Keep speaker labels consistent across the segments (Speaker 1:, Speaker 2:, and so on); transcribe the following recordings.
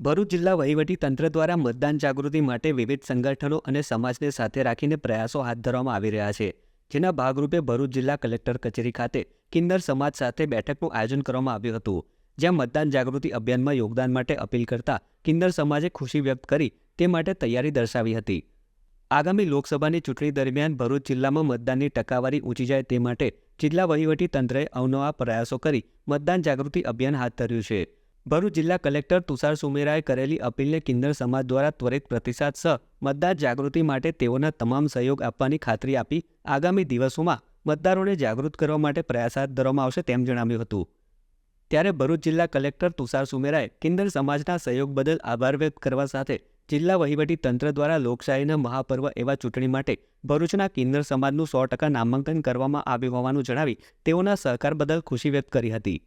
Speaker 1: ભરૂચ જિલ્લા વહીવટી તંત્ર દ્વારા મતદાન જાગૃતિ માટે વિવિધ સંગઠનો અને સમાજને સાથે રાખીને પ્રયાસો હાથ ધરવામાં આવી રહ્યા છે. જેના ભાગરૂપે ભરૂચ જિલ્લા કલેક્ટર કચેરી ખાતે કિન્નર સમાજ સાથે બેઠકનું આયોજન કરવામાં આવ્યું હતું, જ્યાં મતદાન જાગૃતિ અભિયાનમાં યોગદાન માટે અપીલ કરતા કિન્નર સમાજે ખુશી વ્યક્ત કરી તે માટે તૈયારી દર્શાવી હતી. આગામી લોકસભાની ચૂંટણી દરમિયાન ભરૂચ જિલ્લામાં મતદાનની ટકાવારી ઊંચી જાય તે માટે જિલ્લા વહીવટી તંત્રએ અવનવા પ્રયાસો કરી મતદાન જાગૃતિ અભિયાન હાથ ધર્યું છે. ભરૂચ જિલ્લા કલેક્ટર તુષાર સુમેરાએ કરેલી અપીલને કિન્નર સમાજ દ્વારા ત્વરિત પ્રતિસાદ સહ મતદાર જાગૃતિ માટે તેઓના તમામ સહયોગ આપવાની ખાતરી આપી આગામી દિવસોમાં મતદારોને જાગૃત કરવા માટે પ્રયાસ હાથ ધરવામાં આવશે તેમ જણાવ્યું હતું. ત્યારે ભરૂચ જિલ્લા કલેક્ટર તુષાર સુમેરાએ કિન્નર સમાજના સહયોગ બદલ આભાર વ્યક્ત કરવા સાથે જિલ્લા વહીવટી તંત્ર દ્વારા લોકશાહીના મહાપર્વ એવા ચૂંટણી માટે ભરૂચના કિન્નર સમાજનું સો ટકા નામાંકન કરવામાં આવ્યું હોવાનું જણાવી તેઓના સહકાર બદલ ખુશી વ્યક્ત કરી હતી.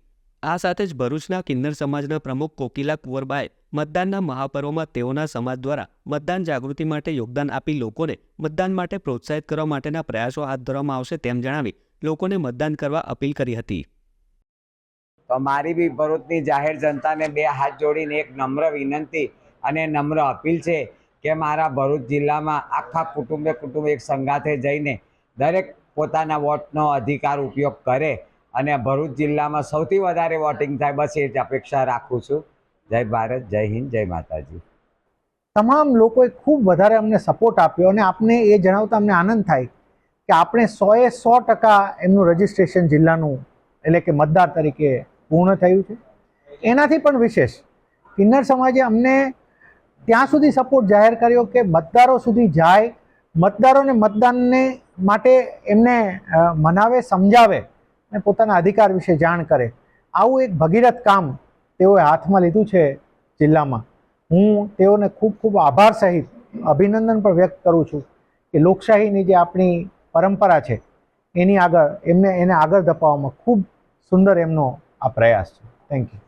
Speaker 1: આ સાથે જ ભરૂચના કિન્નર સમાજના પ્રમુખ કોકિલા કુંવરબાએ મતદાનના મહાપર્વમાં તેઓના સમાજ દ્વારા મતદાન જાગૃતિ માટે યોગદાન આપી લોકોને મતદાન માટે પ્રોત્સાહિત કરવા માટેના પ્રયાસો હાથ ધરવામાં આવશે તેમ જણાવી લોકોને મતદાન કરવા અપીલ કરી હતી.
Speaker 2: મારી બી ભરૂચની જાહેર જનતાને બે હાથ જોડીને એક નમ્ર વિનંતી અને નમ્ર અપીલ છે કે મારા ભરૂચ જિલ્લામાં આખા કુટુંબે કુટુંબ એક સંગાથે જઈને દરેક પોતાના વોટનો અધિકાર ઉપયોગ કરે અને ભરૂચ જિલ્લામાં સૌથી વધારે વોટિંગ થાય, બસ એ જ અપેક્ષા રાખું છું. જય ભારત, જય હિન્દ, જય માતાજી.
Speaker 3: તમામ લોકોએ ખૂબ વધારે અમને સપોર્ટ આપ્યો અને આપને એ જણાવતા અમને આનંદ થાય કે આપણે સોએ સો ટકા એમનું રજિસ્ટ્રેશન જિલ્લાનું એટલે કે મતદાર તરીકે પૂર્ણ થયું છે. એનાથી પણ વિશેષ, કિન્નર સમાજે અમને ત્યાં સુધી સપોર્ટ જાહેર કર્યો કે મતદારો સુધી જાય, મતદારોને મતદાનને માટે એમને મનાવે, સમજાવે. અને પોતાના અધિકાર વિશે જાણ કરે. આવું એક ભગીરથ કામ તેઓએ હાથમાં લીધું છે જિલ્લામાં. હું તેઓને ખૂબ ખૂબ આભાર સહિત અભિનંદન પણ વ્યક્ત કરું છું કે લોકશાહીની જે આપણી પરંપરા છે, એની આગળ, એમને એને આગળ ધપાવવામાં ખૂબ સુંદર એમનો આ પ્રયાસ છે. Thank you